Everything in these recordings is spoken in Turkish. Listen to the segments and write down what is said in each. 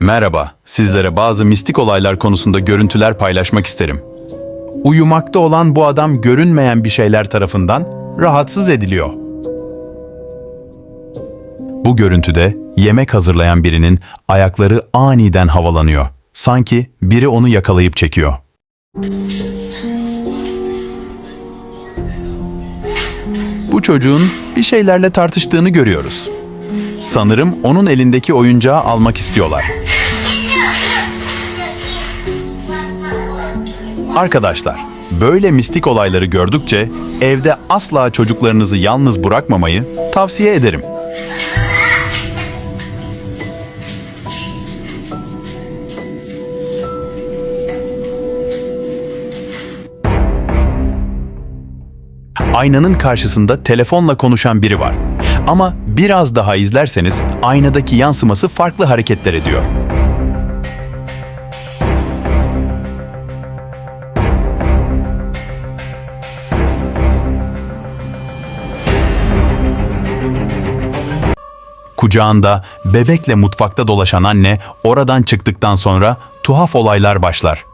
Merhaba, sizlere bazı mistik olaylar konusunda görüntüler paylaşmak isterim. Uyumakta olan bu adam görünmeyen bir şeyler tarafından rahatsız ediliyor. Bu görüntüde yemek hazırlayan birinin ayakları aniden havalanıyor. Sanki biri onu yakalayıp çekiyor. Bu çocuğun bir şeylerle tartıştığını görüyoruz. Sanırım onun elindeki oyuncağı almak istiyorlar. Arkadaşlar, böyle mistik olayları gördükçe evde asla çocuklarınızı yalnız bırakmamayı tavsiye ederim. Aynanın karşısında telefonla konuşan biri var. Ama biraz daha izlerseniz aynadaki yansıması farklı hareketler ediyor. Kucağında bebekle mutfakta dolaşan anne oradan çıktıktan sonra tuhaf olaylar başlar.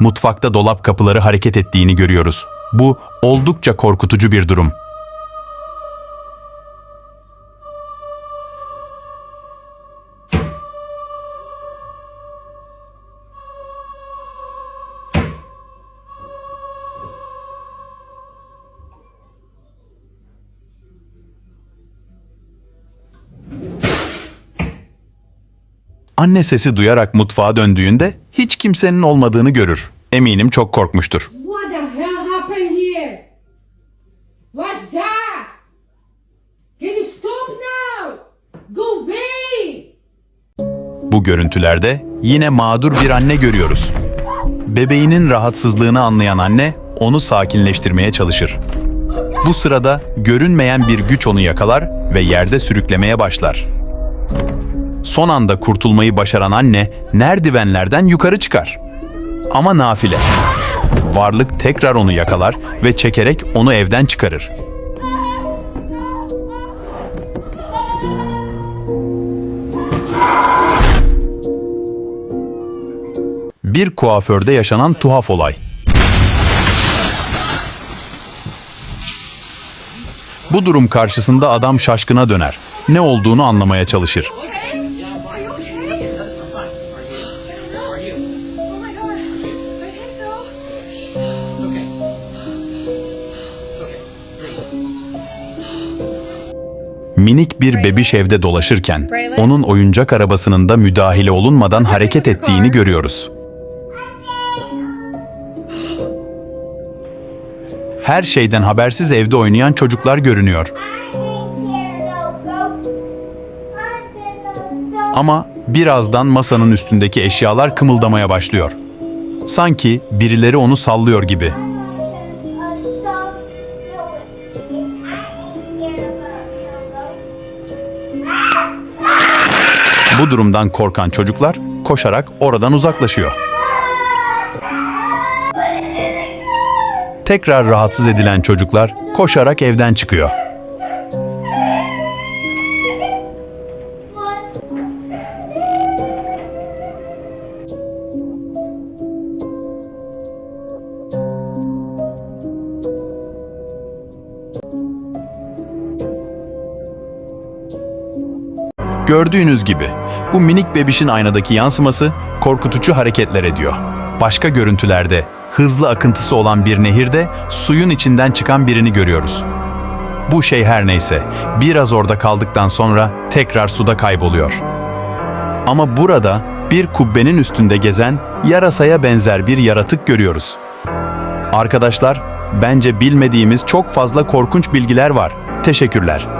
Mutfakta dolap kapıları hareket ettiğini görüyoruz. Bu oldukça korkutucu bir durum. Anne sesi duyarak mutfağa döndüğünde hiç kimsenin olmadığını görür. Eminim çok korkmuştur. What the hell happened here? What's that? Can you stop now? Go away! Bu görüntülerde yine mağdur bir anne görüyoruz. Bebeğinin rahatsızlığını anlayan anne onu sakinleştirmeye çalışır. Bu sırada görünmeyen bir güç onu yakalar ve yerde sürüklemeye başlar. Son anda kurtulmayı başaran anne merdivenlerden yukarı çıkar. Ama nafile. Varlık tekrar onu yakalar ve çekerek onu evden çıkarır. Bir kuaförde yaşanan tuhaf olay. Bu durum karşısında adam şaşkına döner. Ne olduğunu anlamaya çalışır. You? Are you? Oh my god. I think so. It's okay. It's okay. Minik bir bebiş evde dolaşırken onun oyuncak arabasının da müdahale olunmadan hareket ettiğini görüyoruz. Her şeyden habersiz evde oynayan çocuklar görünüyor. Ama birazdan masanın üstündeki eşyalar kımıldamaya başlıyor. Sanki birileri onu sallıyor gibi. Bu durumdan korkan çocuklar koşarak oradan uzaklaşıyor. Tekrar rahatsız edilen çocuklar koşarak evden çıkıyor. Gördüğünüz gibi bu minik bebişin aynadaki yansıması korkutucu hareketler ediyor. Başka görüntülerde hızlı akıntısı olan bir nehirde suyun içinden çıkan birini görüyoruz. Bu şey her neyse biraz orada kaldıktan sonra tekrar suda kayboluyor. Ama burada bir kubbenin üstünde gezen yarasaya benzer bir yaratık görüyoruz. Arkadaşlar, bence bilmediğimiz çok fazla korkunç bilgiler var. Teşekkürler.